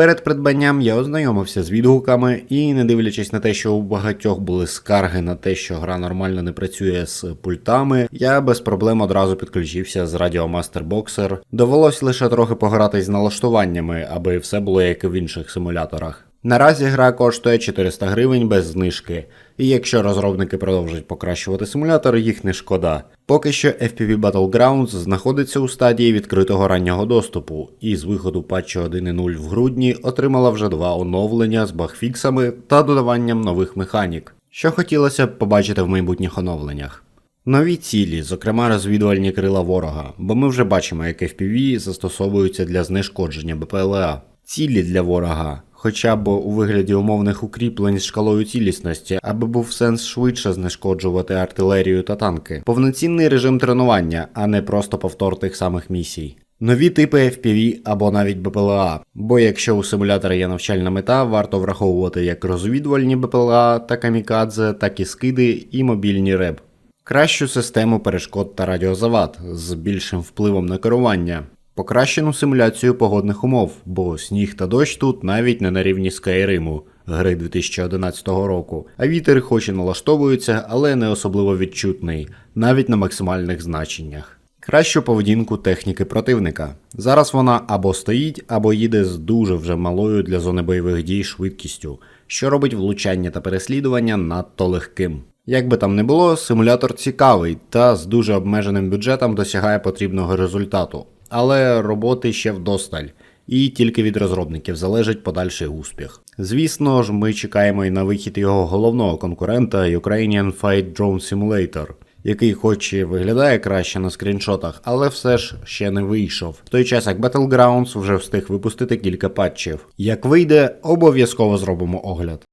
Перед придбанням я ознайомився з відгуками і, не дивлячись на те, що у багатьох були скарги на те, що гра нормально не працює з пультами, я без проблем одразу підключився з Radio Master Boxer. Довелось лише трохи погратись з налаштуваннями, аби все було як і в інших симуляторах. Наразі гра коштує 400 гривень без знижки, і якщо розробники продовжать покращувати симулятор, їх не шкода. Поки що FPV Battlegrounds знаходиться у стадії відкритого раннього доступу, і з виходу патчу 1.0 в грудні отримала вже два оновлення з багфіксами та додаванням нових механік, що хотілося б побачити в майбутніх оновленнях. Нові цілі, зокрема розвідувальні крила ворога, бо ми вже бачимо, як FPV застосовуються для знешкодження БПЛА. Цілі для ворога, хоча б у вигляді умовних укріплень з шкалою цілісності, аби був сенс швидше знешкоджувати артилерію та танки. Повноцінний режим тренування, а не просто повтор тих самих місій. Нові типи FPV або навіть БПЛА, бо якщо у симулятора є навчальна мета, варто враховувати як розвідувальні БПЛА та камікадзе, так і скиди і мобільні РЕБ. Кращу систему перешкод та радіозавад з більшим впливом на керування. Покращену симуляцію погодних умов, бо сніг та дощ тут навіть не на рівні Скайриму гри 2011 року, а вітер хоч і налаштовується, але не особливо відчутний, навіть на максимальних значеннях. Кращу поведінку техніки противника. Зараз вона або стоїть, або їде з дуже вже малою для зони бойових дій швидкістю, що робить влучання та переслідування надто легким. Як би там не було, симулятор цікавий та з дуже обмеженим бюджетом досягає потрібного результату, але роботи ще вдосталь, і тільки від розробників залежить подальший успіх. Звісно ж, ми чекаємо і на вихід його головного конкурента Ukrainian Fight Drone Simulator, який хоч і виглядає краще на скріншотах, але все ж ще не вийшов. В той час як Battlegrounds вже встиг випустити кілька патчів. Як вийде, обов'язково зробимо огляд.